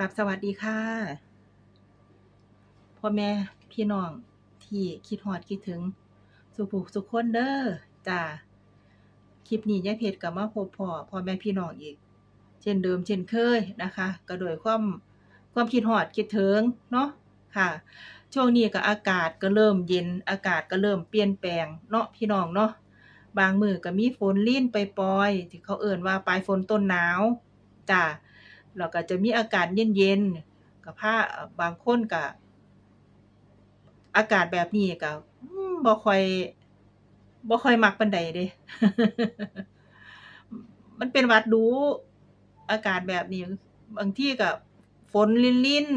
กับสวัสดีค่ะพ่อแม่พี่น้องที่คิดฮอดคิดถึง สุภูสุขคนเด้อจ้าคลิปนี้ยายเพชรกับมาพบพ่อพ่อแม่พี่น้องอีก เช่นเดิมเช่นเคยนะคะ ก็โดยความความคิดฮอดคิดถึงเนาะค่ะ ช่วงนี้ก็อากาศก็เริ่มเย็นอากาศก็เริ่มเปลี่ยนแปลงเนาะพี่น้องเนาะบางมือก็มีฝนลิ่นไปปลอยที่เขาเอิ่นว่าปลายฝนต้นหนาวจ้า แล้วก็จะมีอากาศเย็นๆกับผ้าบางคนก็อากาศแบบนี้ก็บ่ค่อยบ่ค่อยมักปานใดเดะมันเป็นวัดดู อากาศแบบนี้ บางที่ก็ฝนลิ่นลิ่น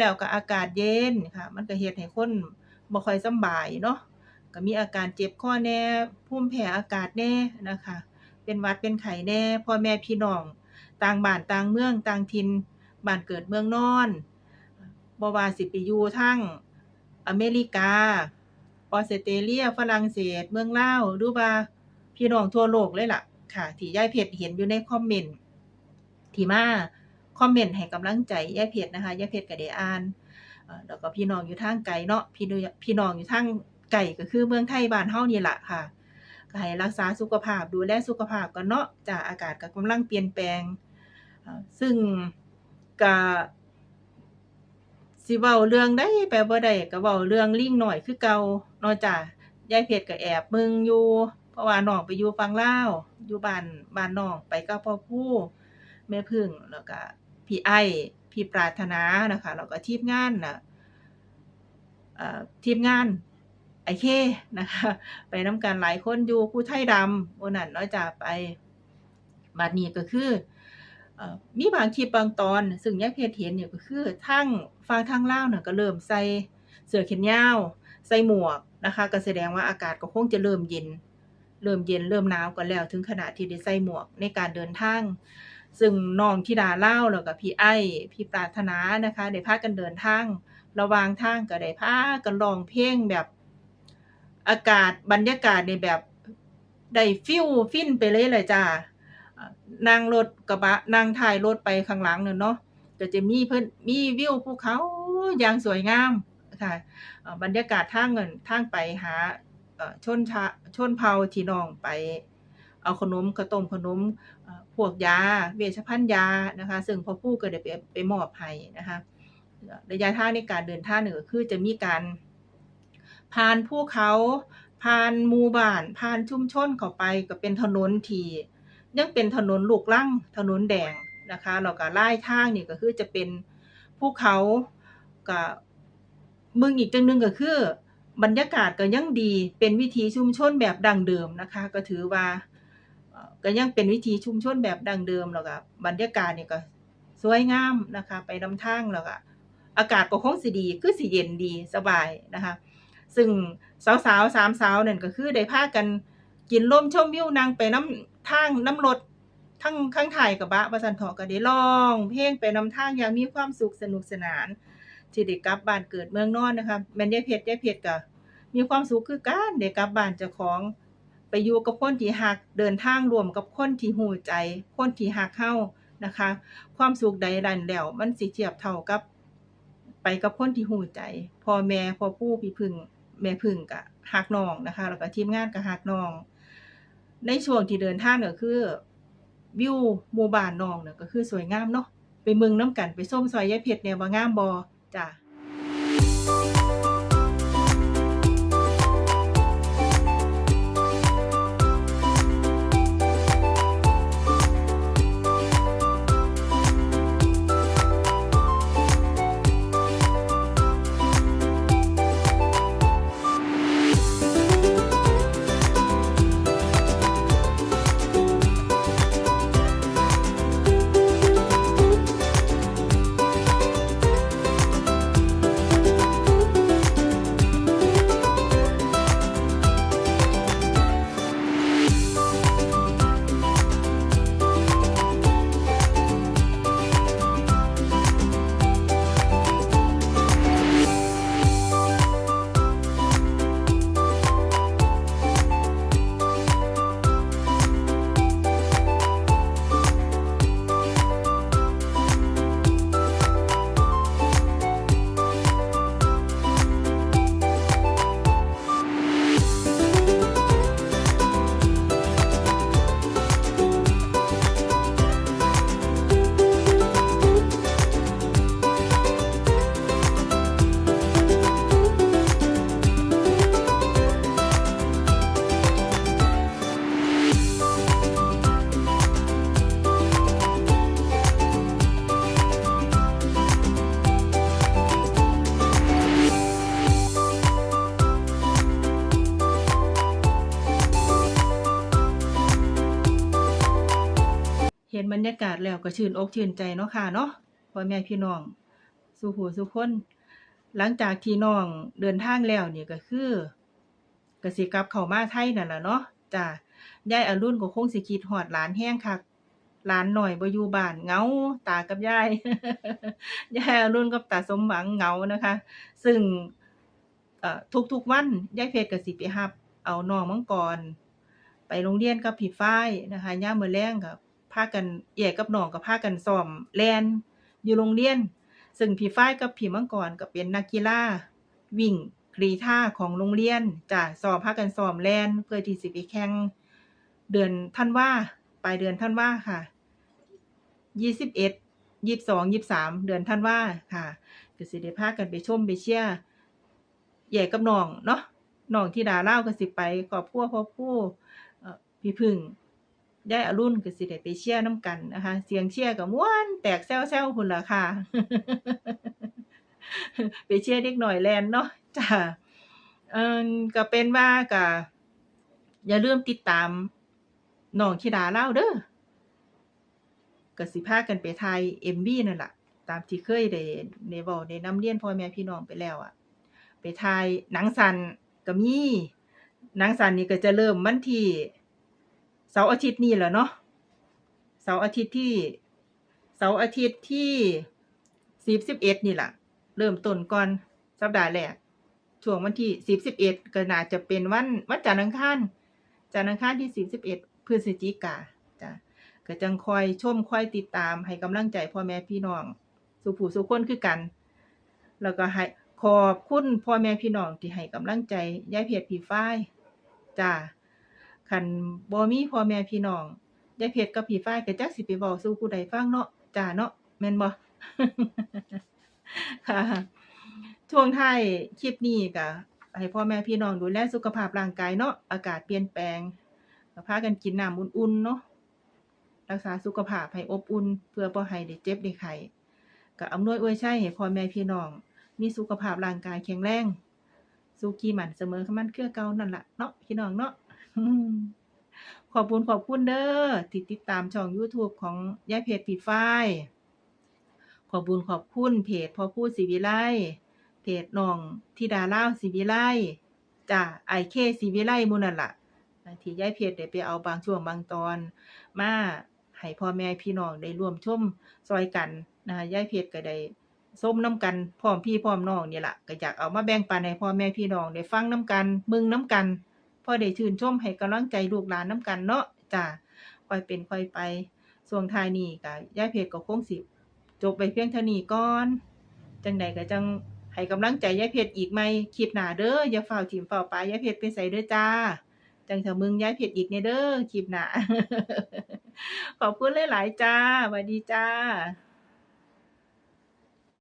แล้วก็อากาศเย็นค่ะ มันก็เฮ็ดให้คนบ่ค่อยสบายเนาะก็มีอาการเจ็บคอแน่ภูมิแพ้อากาศแน่นะคะ เป็นวัดเป็นไข้แน่พ่อแม่พี่น้อง ต่างบ้านต่างเมืองต่างถิ่นบ้านเกิดเมืองนอนบ่ว่าสิไปอยู่ทางอเมริกา ออสเตรเลีย ฝรั่งเศส เมืองลาวหรือว่าพี่น้องทั่วโลกเลยล่ะ ค่ะ ที่ยายเพชรเห็นอยู่ในคอมเมนต์ที่มาคอมเมนต์ให้กำลังใจยายเพชรนะคะยายเพชรก็ได้อ่านเอ่อแล้วก็พี่น้องอยู่ทางไกลเนาะพี่น้องพี่น้องอยู่ทางไกลก็คือเมืองไทยบ้านเฮานี่แหละค่ะก็ให้รักษาสุขภาพดูแลสุขภาพกันเนาะจ้ะอากาศก็กำลังเปลี่ยนแปลง ซึ่งก็สิเว้าเรื่องใดไปบ่ได้ก็เว้าเรื่องลิงหน้อยคือเก่าเนาะจ้ะยายเพชรก็แอบเบิ่งอยู่ เพราะว่าน้องไปอยู่ฝั่งลาวอยู่บ้านบ้านน้องไปกับพ่อผู้แม่พึ่งแล้วก็พี่ไอ้พี่ปรารถนานะคะแล้วก็ทีมงานนะทีมงานไอเคนะคะ ไปน้ำกันหลายคนอยู่ผู้ไทยดำวันนั้นเนาะจ้ะไปบัดนี้ก็คือ มีบางคลิปบางตอน ซึ่งยายเพชรเห็นเนี่ยก็คือทางฝั่งทางเล่าวน่ะก็เริ่มใส่เสื้อแขนยาวใส่หมวกนะคะก็แสดงว่าอากาศก็คงจะเริ่มเย็น เริ่มเย็นเริ่มหนาวกันแล้ว ถึงขนาดที่ได้ใส่หมวกในการเดินทาง ซึ่งน้องธิดาเล่าแล้วก็พี่ไอ้พี่ปรารถนานะคะได้พากันเดินทาง ระวางทางก็ได้พากันร้องเพลงแบบอากาศบรรยากาศในแบบได้ฟิลฟินไปเลยเลยจ้า นั่งรถกระบะนั่งท้ายรถไปข้างหลังนั่นเนาะก็จะมีเพิ่นมีวิวภูเขาอย่างสวยงามค่ะบรรยากาศทางเงินทางไปหาชนชาชนเผ่าที่น้องไป เอาขนมข้าวต้มขนมพวกยา เวชภัณฑ์ยานะคะ ซึ่งพ่อปู่ก็ได้ไปไปมอบให้นะคะระยะทางในการเดินทางนี่ก็คือจะมีการผ่านภูเขาผ่านหมู่บ้านผ่านชุมชนเข้าไปก็เป็นถนนที่ ยังเป็นถนนลูกรังถนนแดงนะคะแล้วก็ไลาทางนี่ก็คือจะเป็นภูเขาก็เมืองอีกจังหนึ่งก็คือบรรยากาศก็ยังดีเป็นวิถีชุมชนแบบดั้งเดิมนะคะ ก็ถือว่าก็ยังเป็นวิถีชุมชนแบบดั้งเดิมแล้วก็บรรยากาศนี่ก็สวยงามนะคะ ไปนำทางแล้วก็อากาศก็คงสิดีคือสิเย็นดีสบายนะคะ ซึ่งสาวๆสามสาวนั่นก็คือได้พากันกินลมชมวิวนางไปน้ำ ทางน้ำรถทั้งข้างถ่ายกับบะประสันเถาะก็ได้ร้อง เพลงไปนำทางอย่างมีความสุขสนุกสนานที่ได้กลับบ้านเกิดเมืองนอนนะคะแม่นยายเพชรยายเพชรก็มีความสุขคือกันได้กลับบ้านเจ้าของไปอยู่กับคนที่ฮักเดินทางรวมกับคนที่หูใจ คนที่ฮักเฮานะคะ ความสุขใดดันแล้ว มันสิเทียบเท่ากับ ไปกับคนที่หูใจพ่อแม่พ่อปู่พี่พึ่งแม่พึ่งก็ฮักน้องนะคะ แล้วก็ทีมงานก็ฮักน้อง ในช่วงที่เดินทางก็คือวิวหมู่บ้านน้องเนี่ยก็คือสวยงามเนาะไปเมืองน้ำกันไปส้มซอยยายเพชรเนี่ยว่างามบ่จ้ะ บรรยากาศแล้วก็ชื่นอกชื่นใจเนาะค่ะเนาะพ่อแม่พี่น้องสู่ผู้สู่คนหลังจากที่น้องเดินทางแล้วเนี่ยก็คือกสิกลับเข้ามาไทยนั่นล่ะเนาะจ้ะยายอรุณก็คงสิคิดฮอดหลานแฮงคักหลานหน้อยบ่อยู่บ้านเงาตากับยายยายอรุณกับตาสมหวังเงานะคะ ซึ่งเอ่อทุกๆวันยายเพชรกสิไปรับ เอาน้องมังกร ไปโรงเรียนกับพี่ฝ้ายนะคะยามมื้อแลงก็ พากันเอื้อยกับน้องก็พากันซ้อมแลนอยู่โรงเรียน ซึ่งพี่ฝ้ายกับพี่มังกรก็เป็นนักกีฬาวิ่งกรีฑาของโรงเรียนจ้ะซ้อมพากันซ้อมแลนเพื่อที่สิไปแข่งเดือนธันว่าปลายเดือนธันว่าค่ะ21 22 23เอ็ดยี่สองยี่สามเดือนธันว่าค่ะก็สิได้พากันไปชมไปเชียร์ใหญ่กับน้องเนาะน้องธิดาเล่าก็สิไปครอบครัวพ่อผู้พี่พึ่ง ยายอรุณก็สิได้ไปเชียร์นํกันนะคะ เสียงเชียร์ก็ม่วนแตกแซวๆพุ่นล่ะค่ะ ไปเชียร์เด็กหน้อยแลนเนาะจ้ะเออก็เป็นว่าก็อย่าลืมติดตามน้องธิดาเล่าเด้อก็สิพากันไปถ่าย MV นั่นแหละตามที่เคยได้ได้เว้าได้ำเรียนพ่อแม่พี่น้องไปแล้วอะไปถ่ายหนังสันก็มีหนังสันนี่ก็จะเริ่มวันที่ เสาร์อาทิตย์นี้แหล้วเนาะเสาร์อาทิตย์ที่เสาร์อาทิตย์ที่10 11นี่แหละเริ่มต้นก่อนสัปดาห์แรกช่วงวันที่10 11ก็น่าจะเป็นวันวันจันทร์อังคารจันทร์อังคารที่10 11พฤศจิกาจ้ะก็จังคอยชมคอยติดตามให้กำลังใจพ่อแม่พี่น้องสูผู้สู่คนคือกัน แล้วก็ให้ขอบคุณพ่อแม่พี่น้องที่ให้กำลังใจยายเพชรพี่ฝ้ายจ้า คันบ่มีพ่อแม่พี่น้องยายเพชรกับพี่ฝ้ายก็จักสิไปเว้าสู่ผู้ใดฟังเนาะจ้าเนาะแม่นบ่ค่ะช่วงท้ายคลิปนี้ก็ให้พ่อแม่พี่น้องดูแลสุขภาพร่างกายเนาะอากาศเปลี่ยนแปลงก็พากันกินน้ำอุ่นๆเนาะรักษาสุขภาพให้อบอุ่น เพื่อบ่ให้ได้เจ็บได้ไข้ก็อำนวยอวยชัยให้พ่อแม่พี่น้อง มีสุขภาพร่างกายแข็งแรงสุขีหมั่นเสมอคือมันเคือเก่านั่นล่ะเนาะพี่น้องเนาะ ขอบคุณขอบคุณเด้อที่ติดตามช่อง YouTube ของยายเพจปีฝ้าย ขอบคุญขอบคุณเพจพ่อพูดศรีวิไลเพจน้องธิดาเล่าวศรีวิไลจ้ะ IK ศรีวิไลมูนั่นล่ะที่ยายเพจได้ไปเอาบางช่วงบางตอน มาให้พ่อแม่พี่น้องได้ร่วมชมซอยกันนะคะยายเพชรก็ได้ส้มน้ำกันพร้อมพี่พร้อมน้องนี่ล่ะก็อยากเอามาแบ่งปันให้พ่อแม่พี่น้องได้ฟังน้ำกัน มึงน้ำกัน อได้ชื่นชมให้กำลังใจลูกหลานน้ำกันเนาะจ้ะค่อยเป็นค่อยไปส่วนทายนี้ก็ยายเพชรก็คงสิจบไปเพียงเท่านี้ก่อน จังใดก็จังให้กำลังใจยายเพชรอีกไหมคลิปหนาเด้ออย่าเฝ้าถิ่มเฝ้าปลายายเพชรไปใส่เด้อจ้าจังถ้ามึงย้ายเพจอีกเนี่ยเด้อคลิปหนาขอบคุณหลายๆจ้าสวัสดีจ้า